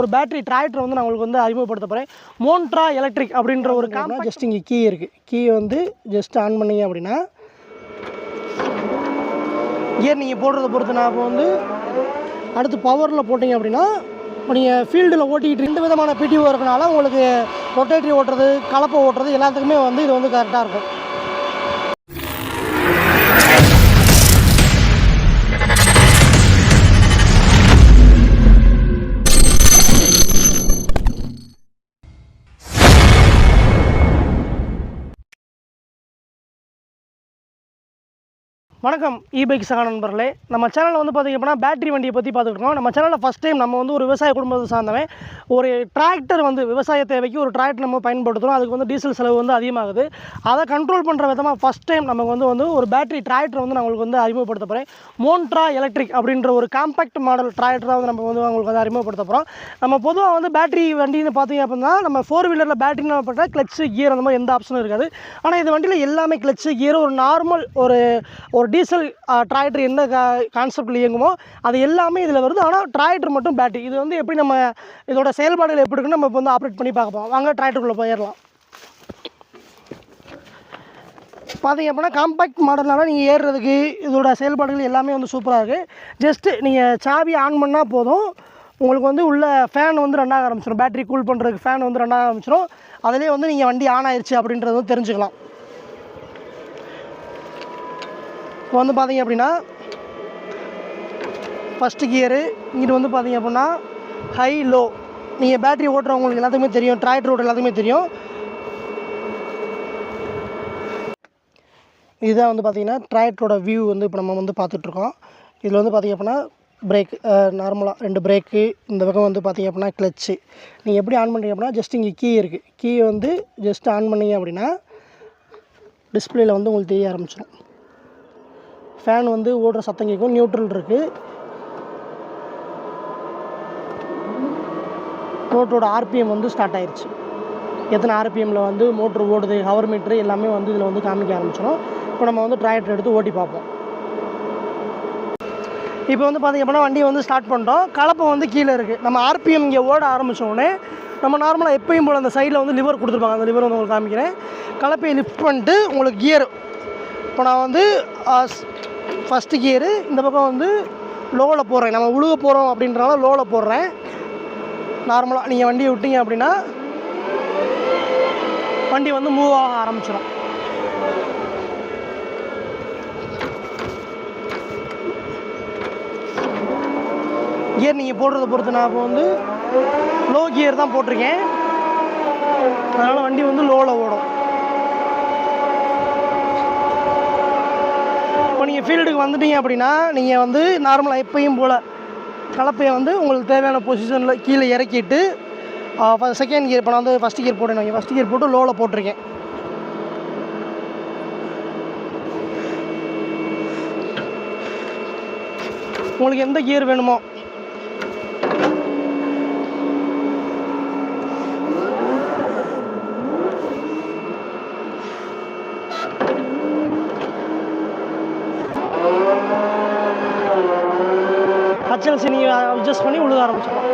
ஒரு battery tractor வந்து நான் உங்களுக்கு வந்து அறிமுகப்படுத்த போகிறேன் மோன்ட்ரா எலக்ட்ரிக் அப்படின்ற ஒரு காம்பா ஜஸ்ட் இங்கே கீ இருக்குது கீ வந்து ஜஸ்ட் ஆன் பண்ணீங்க அப்படின்னா கியர் நீங்கள் போடுறத பொறுத்து நான் இப்போ வந்து அடுத்து பவரில் போட்டிங்க அப்படின்னா இப்போ நீங்கள் ஃபீல்டில் ஓட்டிக்கிட்டு ரெண்டு விதமான பிடிஓ இருக்கனால உங்களுக்கு ரொட்டேட்டரி ஓட்டுறது கலப்பை ஓட்டுறது எல்லாத்துக்குமே வந்து இது வந்து கரெக்டாக இருக்கும். வணக்கம் இ பைக் சகா நண்பர்களே. நம்ம சேனலில் வந்து பார்த்திங்க அப்படின்னா பேட்டரி வண்டியை பற்றி பார்த்துக்கிட்டோம் நம்ம சேனலில் ஃபஸ்ட் டைம் நம்ம வந்து ஒரு விவசாய குடும்பத்தை சார்ந்தவன். ஒரு டிராக்டர் வந்து விவசாய தேவைக்கு ஒரு டிராக்டர் நம்ம பயன்படுத்துகிறோம் அதுக்கு வந்து டீசல் செலவு வந்து அதிகமாகுது. அதை கண்ட்ரோல் பண்ணுற விதமாக ஃபஸ்ட் டைம் நமக்கு வந்து வந்து ஒரு பேட்டரி டிராக்டர் வந்து நான் உங்களுக்கு வந்து அறிமுகப்படுத்த போகிறேன் மோன்ட்ரா எலக்ட்ரிக் அப்படின்ற ஒரு காம்பேக்ட் மாடல் டிராக்டராக வந்து நம்ம வந்து உங்களுக்கு வந்து அறிமுகப்படுத்த போகிறோம் நம்ம பொதுவாக வந்து பேட்டரி வண்டின்னு பார்த்தீங்க அப்படின்னா நம்ம ஃபோர் வீலரில் பேட்டரி பார்த்தா கிளச்சு கியர் அந்த மாதிரி எந்த ஆப்ஷனும் இருக்காது. ஆனால் இந்த வண்டியில் எல்லாமே கிளச்சு கியர் ஒரு நார்மல் ஒரு ஒரு டீசல் டிராக்டர் என்ன கான்செப்டில் இயங்குமோ அது எல்லாமே இதில் வருது. ஆனால் டிராக்டர் மட்டும் பேட்டரி இது வந்து எப்படி நம்ம இதோட செயல்பாடுகள் எப்படி இருக்குன்னு நம்ம இப்போ வந்து ஆப்ரேட் பண்ணி பார்க்க வாங்க டிராக்டருக்குள்ளே போயிடலாம். பார்த்தீங்க அப்படின்னா காம்பேக்ட் மாடல்னால நீங்கள் ஏறுறதுக்கு இதோட செயல்பாடுகள் எல்லாமே வந்து சூப்பராக இருக்குது ஜஸ்ட்டு நீங்கள் சாவி ஆன் பண்ணால் போதும். உங்களுக்கு வந்து உள்ள ஃபேன் வந்து ரன் ஆக ஆரம்பிச்சிடும் பேட்டரி கூல் பண்ணுறதுக்கு ஃபேன் வந்து ரெண்டாக ஆரம்பிச்சிடும் அதிலே வந்து நீங்கள் வண்டி ஆன் ஆயிடுச்சு அப்படின்றது வந்து தெரிஞ்சுக்கலாம். இப்போ வந்து பார்த்தீங்க அப்படின்னா ஃபஸ்ட்டு கியரு இங்கிட்டு வந்து பார்த்தீங்க அப்படின்னா ஹை லோ நீங்கள் பேட்டரி ஓட்டுறவங்களுக்கு எல்லாத்துக்குமே தெரியும் டிராக்டர் ஓட்டுற எல்லாத்துக்குமே தெரியும். இதுதான் வந்து பார்த்தீங்கன்னா டிராக்டரோட வியூ வந்து இப்போ நம்ம வந்து பார்த்துட்ருக்கோம் இதில் வந்து பார்த்தீங்க அப்படின்னா பிரேக் நார்மலாக ரெண்டு பிரேக்கு இந்த பக்கம் வந்து பார்த்தீங்க அப்படின்னா கிளச்சு நீங்கள் எப்படி ஆன் பண்ணுறீங்க அப்படின்னா ஜஸ்ட் இங்கே கீ இருக்குது கீ வந்து ஜஸ்ட் ஆன் பண்ணீங்க அப்படின்னா டிஸ்பிளேயில் வந்து உங்களுக்கு தெரிய ஆரம்பிச்சிடும் ஃபேன் வந்து ஓடுற சத்தம் கேட்கும். நியூட்ரல் இருக்குது மோட்டரோட ஆர்பிஎம் வந்து ஸ்டார்ட் ஆயிடுச்சு எத்தனை ஆர்பிஎம்மில் வந்து மோட்ரு ஓடுது ஹவர் மீட்ரு எல்லாமே வந்து இதில் வந்து காமிக்க ஆரம்பிச்சிடும் இப்போ நம்ம வந்து ட்ராக்டர் எடுத்து ஓட்டி பார்ப்போம். இப்போ வந்து பார்த்திங்க அப்படின்னா வண்டியை வந்து ஸ்டார்ட் பண்ணிட்டோம். கலப்பை வந்து கீழே இருக்குது நம்ம ஆர்பிஎம் இங்கே ஓட ஆரம்பித்தோடனே நம்ம நார்மலாக எப்பயும் போல் அந்த சைடில் வந்து லிவர் கொடுத்துருப்பாங்க. அந்த லிவர் வந்து உங்களுக்கு காமிக்கிறேன். கலப்பையை லிஃப்ட் பண்ணிட்டு உங்களுக்கு கியர் இப்போ நான் வந்து ஃபஸ்ட்டு கியரு இந்த பக்கம் வந்து லோவில் போடுறேன் நம்ம உழுக போகிறோம் அப்படின்றனால லோவில் போடுறேன் நார்மலாக நீங்கள் வண்டியை விட்டீங்க அப்படின்னா வண்டி வந்து மூவ் ஆக ஆரம்பிச்சிடும் கியர் நீங்கள் போடுறத பொறுத்து நான் இப்போ வந்து லோ கியர் தான் போட்டிருக்கேன். அதனால் வண்டி வந்து லோவில் ஓடும். இப்போ நீங்கள் ஃபீல்டுக்கு வந்துட்டீங்க அப்படின்னா நீங்கள் வந்து நார்மலாக எப்பயும் போல் கலப்பையை வந்து உங்களுக்கு தேவையான பொசிஷனில் கீழே இறக்கிட்டு செகண்ட் கியர் இப்போ நான் வந்து ஃபஸ்ட் கியர் போட்டேன் ஃபஸ்ட் கியர் போட்டு லோவில் போட்டிருக்கேன். உங்களுக்கு எந்த கியர் வேணுமோ ஹச்எல்சி நீங்கள் அட்ஜஸ்ட் பண்ணி உழுத ஆரம்பிச்சிடலாம்.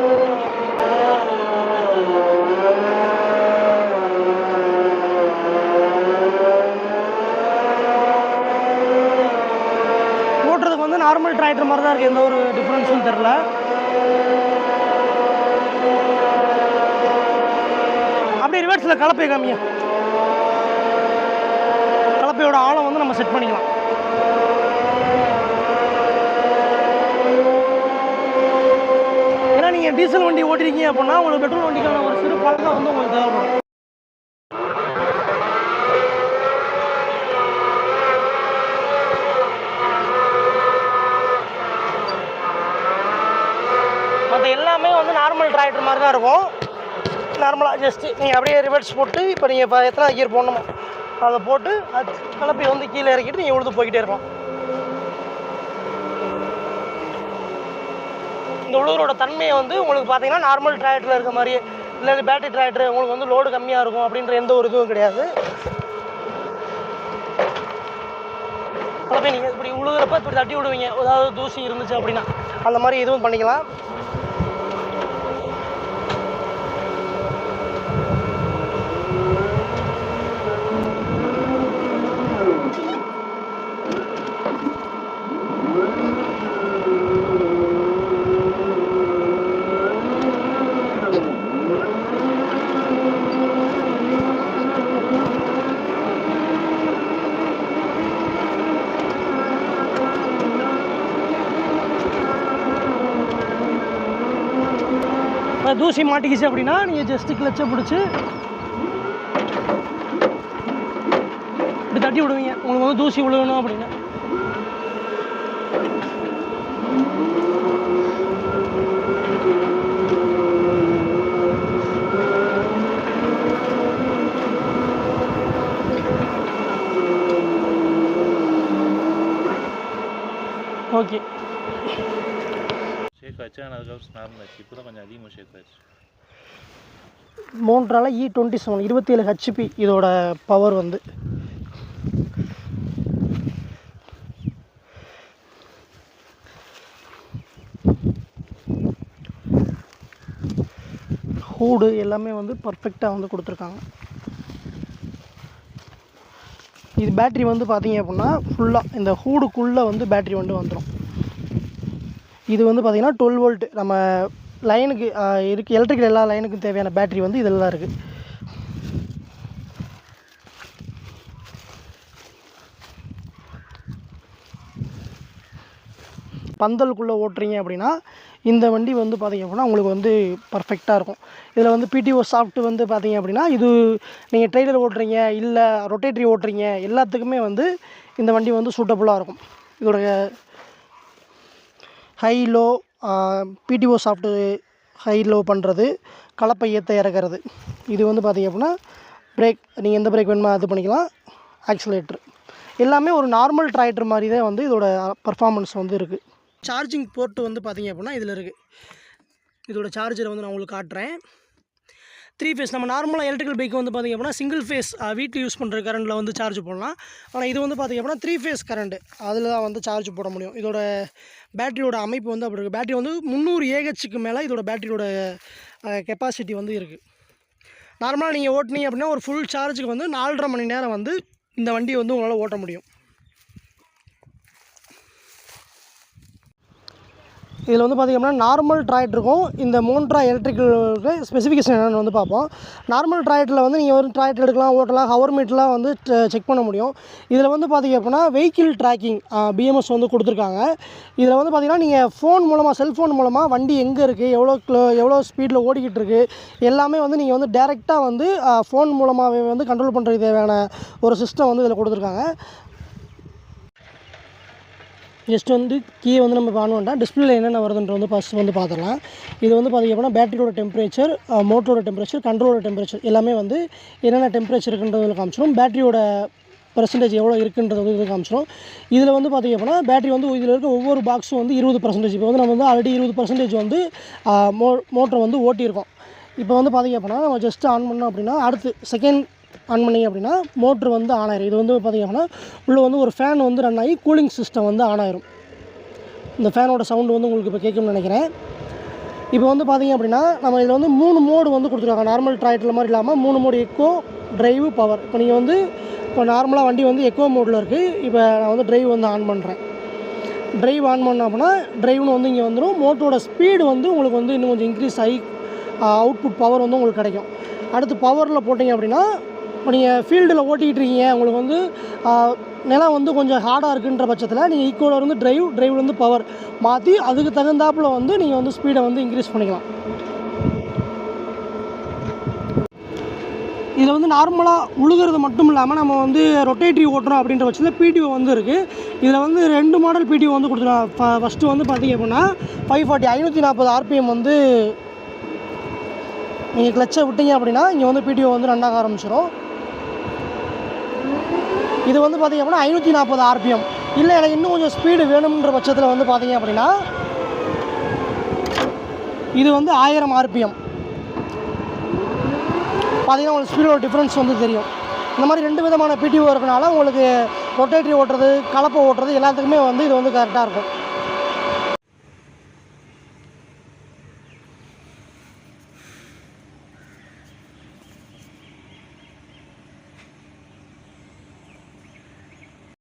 ஓட்டுறதுக்கு வந்து நார்மல் டிராக்டர் மாதிரி தான் இருக்குது எந்த ஒரு டிஃப்ரென்ஸும் தெரில அப்படியே ரிவர்ஸில் கலப்பை காமிங்க. கலப்பையோட ஆழம் வந்து நம்ம செட் பண்ணிக்கலாம். நீங்கள் டீசல் வண்டி ஓட்டிருக்கீங்க அப்படின்னா உங்களுக்கு பெட்ரோல் வண்டிக்கான ஒரு சிறு பழக்கம் வந்து உங்களுக்கு தேவைப்படும் மற்ற எல்லாமே வந்து நார்மல் டிராக்டர் மாதிரி தான் இருக்கும். நார்மலாக ஜஸ்ட்டு நீங்கள் அப்படியே ரிவர்ஸ் போட்டு இப்போ நீங்கள் இப்போ எத்தனை கியர் போடணுமோ அதை போட்டு அது கலப்பை வந்து கீழே இறக்கிட்டு நீங்கள் உழுது போய்கிட்டே இருக்கலாம். இந்த உழுவரோட தன்மையை வந்து உங்களுக்கு பார்த்தீங்கன்னா நார்மல் டிராக்டரில் இருக்க மாதிரியே இல்லை பேட்டரி டிராக்டர் உங்களுக்கு வந்து லோடு கம்மியாக இருக்கும் அப்படின்ற எந்த ஒரு இதுவும் கிடையாது. கலப்பை நீங்கள் இப்படி உழுகிறப்ப இப்படி தட்டி விடுவீங்க. ஏதாவது தூசி இருந்துச்சு அப்படின்னா அந்த மாதிரி இதுவும் பண்ணிக்கலாம். அதில் தூசி மாட்டிக்கிச்சு அப்படின்னா நீங்கள் ஜஸ்ட்டு கிளச்சை பிடிச்சி இப்படி தட்டி விடுவீங்க. உங்களுக்கு வந்து தூசி விழுகணும் அப்படின்னு. ஷேக் ஆனால் அதுக்கப்புறம் நார்மல் ஆச்சு இப்போ தான் கொஞ்சம் அதிகமாக ஷேக் ஆச்சு இ டுவெண்ட்டி செவன் e இருபத்தி ஏழு ஹெச்பி இதோட பவர் வந்து. ஹூடு எல்லாமே வந்து பர்ஃபெக்டாக வந்து கொடுத்துருக்காங்க. இது பேட்ரி வந்து பார்த்தீங்க அப்படின்னா ஃபுல்லாக இந்த ஹூடுக்குள்ளே வந்து பேட்ரி வந்து வந்துடும் இது வந்து பார்த்திங்கன்னா டுவெல் வோல்ட் நம்ம லைனுக்கு இருக்குது எலக்ட்ரிக்கல் எல்லா லைனுக்கும் தேவையான பேட்ரி வந்து இதெல்லாம் இருக்குது பந்தலுக்குள்ளே ஓட்டுறீங்க அப்படின்னா இந்த வண்டி வந்து பார்த்திங்க அப்படின்னா உங்களுக்கு வந்து பர்ஃபெக்டாக இருக்கும். இதில் வந்து பிடிஓ சாஃப்ட் வந்து பார்த்திங்க அப்படின்னா இது நீங்கள் ட்ரெய்லர் ஓட்டுறீங்க இல்லை ரொட்டேட்ரி ஓட்டுறீங்க எல்லாத்துக்குமே வந்து இந்த வண்டி வந்து சூட்டபுளாக இருக்கும். இதோடைய high low PTO shaft high low பண்ணுறது கலப்பை ஏற்ற இறக்கிறது. இது வந்து பார்த்திங்க அப்படின்னா பிரேக் நீங்கள் எந்த பிரேக் வேணுமோ அது பண்ணிக்கலாம். ஆக்சிலேட்ரு எல்லாமே ஒரு நார்மல் ட்ராக்டர் மாதிரி தான் வந்து இதோட பர்ஃபார்மன்ஸ் வந்து இருக்குது சார்ஜிங் போர்ட்டு வந்து பார்த்திங்க அப்படின்னா இதில் இருக்குது இதோட சார்ஜரை வந்து நான் உங்களுக்கு காட்டுறேன். த்ரீ ஃபேஸ் நம்ம நார்மலாக எலக்ட்ரிக்கல் பைக் வந்து பார்த்திங்க அப்படின்னா சிங்கிள் ஃபேஸ் வீட்டில் யூஸ் பண்ணுற கரண்ட்டில் வந்து சார்ஜ் போடலாம். ஆனால் இது வந்து பார்த்திங்க அப்படின்னா த்ரீ ஃபேஸ் கரண்ட் அதில் தான் வந்து சார்ஜ் போட முடியும். இதோட பேட்டரியோட அமைப்பு வந்து அப்படி இருக்குது பேட்டரி வந்து முந்நூறு ஏஹெச்சுக்கு மேலே இதோட பேட்டரியோட கெப்பாசிட்டி வந்து இருக்குது நார்மலாக நீங்கள் ஓட்டுனீங்க அப்படின்னா ஒரு ஃபுல் சார்ஜுக்கு வந்து நாலரை மணி நேரம் வந்து இந்த வண்டியை வந்து உங்களால் ஓட்ட முடியும். இதில் வந்து பார்த்திங்க அப்படின்னா நார்மல் ட்ராய்ட் இருக்கும். இந்த மோன்ட்ரா எலக்ட்ரிக்கலுக்கு ஸ்பெசிஃபிகேஷன் என்னென்னு வந்து பார்ப்போம். நார்மல் ட்ராய்ட்டில் வந்து நீங்கள் ஒரு ட்ராய்ட் எடுக்கலாம் ஓட்டலாம் ஹவர் மீட்லாம் வந்து செக் பண்ண முடியும். இதில் வந்து பார்த்திங்க அப்படின்னா வெஹிக்கிள் ட்ராக்கிங் பிஎம்எஸ் வந்து கொடுத்துருக்காங்க. இதில் வந்து பார்த்திங்கன்னா நீங்கள் ஃபோன் மூலமாக செல்ஃபோன் மூலமாக வண்டி எங்கே இருக்குது எவ்வளோ கிலோ எவ்வளோ ஸ்பீடில் ஓடிக்கிட்டு இருக்குது எல்லாமே வந்து நீங்கள் வந்து டேரெக்டாக வந்து ஃபோன் மூலமாகவே வந்து கண்ட்ரோல் பண்ணுறது தேவையான ஒரு சிஸ்டம் வந்து இதில் கொடுத்துருக்காங்க. ஜஸ்ட் வந்து கீயை வந்து நம்ம ஆன் பண்ணிட்டா டிஸ்பிளேல என்னென்ன வருதுன்ற வந்து ஃபஸ்ட் வந்து பார்த்துடலாம் இது வந்து பார்த்திங்க அப்படின்னா பேட்டரியோட டெம்பரேச்சர் மோட்டரோட டெம்பரேச்சர் கண்ட்ரோலோட டெம்பரேச்சர் எல்லாமே வந்து என்னென்ன டெம்பரேச்சர் இருக்குன்றது காமிச்சிடும் பேட்டரியோட பர்சன்டேஜ் எவ்வளோ இருக்குன்றது வந்து இது காமிச்சிடும் இதில் வந்து பார்த்திங்க அப்படின்னா பேட்டரி வந்து இதில் இருக்க ஒவ்வொரு பாக்ஸும் வந்து இருபது பர்சன்டேஜ் இப்போ வந்து நம்ம வந்து ஆல்ரெடி இருபது பர்சன்டேஜ் வந்து மோ மோட்டரை வந்து ஓட்டியிருக்கோம். இப்போ வந்து பார்த்திங்க அப்படின்னா நம்ம ஜஸ்ட் ஆன் பண்ணோம் அப்படின்னா அடுத்து செகண்ட் ஆன் பண்ணிங்க அப்படின்னா மோட்ரு வந்து ஆன் ஆயிரும். இது வந்து பார்த்திங்க அப்படின்னா உள்ளே வந்து ஒரு ஃபேன் வந்து ரன் ஆகி கூலிங் சிஸ்டம் வந்து ஆன் ஆயிரும். இந்த ஃபேனோட சவுண்டு வந்து உங்களுக்கு இப்போ கேட்கும்னு நினைக்கிறேன். இப்போ வந்து பார்த்திங்க அப்படின்னா நம்ம இதில் வந்து மூணு மோடு வந்து கொடுத்துருக்காங்க. நார்மல் ட்ராய்ட்டில் மாதிரி இல்லாமல் மூணு மோடு எக்கோ ட்ரைவ் பவர் இப்போ நீங்கள் வந்து இப்போ நார்மலாக வண்டி வந்து எக்கோ மோடில் இருக்குது இப்போ நான் வந்து ட்ரைவ் வந்து ஆன் பண்ணுறேன் ட்ரைவ் ஆன் பண்ணோம் அப்படின்னா ட்ரைவ்னு வந்து இங்கே வந்துடும் மோட்டரோட ஸ்பீடு வந்து உங்களுக்கு வந்து இன்னும் கொஞ்சம் இன்க்ரீஸ் ஆகி அவுட்புட் பவர் வந்து உங்களுக்கு கிடைக்கும். அடுத்து பவரில் போட்டிங்க அப்படின்னா இப்போ நீங்கள் ஃபீல்டில் ஓட்டிக்கிட்டு இருக்கீங்க உங்களுக்கு வந்து நிலம் வந்து கொஞ்சம் ஹார்டாக இருக்குன்ற பட்சத்தில் நீங்கள் ஈக்குவலாக இருந்து டிரைவ் டிரைவ்லேருந்து பவர் மாற்றி அதுக்கு தகுந்தாப்புல வந்து நீங்கள் வந்து ஸ்பீடை வந்து இன்க்ரீஸ் பண்ணிக்கலாம். இதில் வந்து நார்மலாக உழுகிறது மட்டும் இல்லாமல் நம்ம வந்து ரொட்டேட்ரி ஓட்டுறோம் அப்படின்ற பட்சத்தில் பிடிஓ வந்து இருக்குது இதில் வந்து ரெண்டு மாடல் பிடிஓ வந்து கொடுத்துருக்காங்க. ஃபஸ்ட்டு வந்து பார்த்தீங்க அப்படின்னா ஃபைவ் ஃபார்ட்டி ஐநூற்றி நாற்பது ஆர்பிஎம் வந்து நீங்கள் கிளச்சை விட்டீங்க அப்படின்னா இங்கே வந்து பிடிஓ வந்து ரன் ஆக ஆரம்பிச்சிடும் இது வந்து பார்த்தீங்க அப்படின்னா ஐநூற்றி நாற்பது ஆர்பிஎம். இல்லை எனக்கு இன்னும் கொஞ்சம் ஸ்பீடு வேணுன்ற பட்சத்தில் வந்து பார்த்தீங்க அப்படின்னா இது வந்து ஆயிரம் ஆர்பிஎம். பார்த்தீங்கன்னா உங்களுக்கு ஸ்பீடோட டிஃப்ரென்ஸ் வந்து தெரியும். இந்த மாதிரி ரெண்டு விதமான பிடிஓ இருக்கனால உங்களுக்கு ரொட்டேட்ரி ஓட்டுறது கலப்பை ஓட்டுறது எல்லாத்துக்குமே வந்து இது வந்து கரெக்டாக இருக்கும்.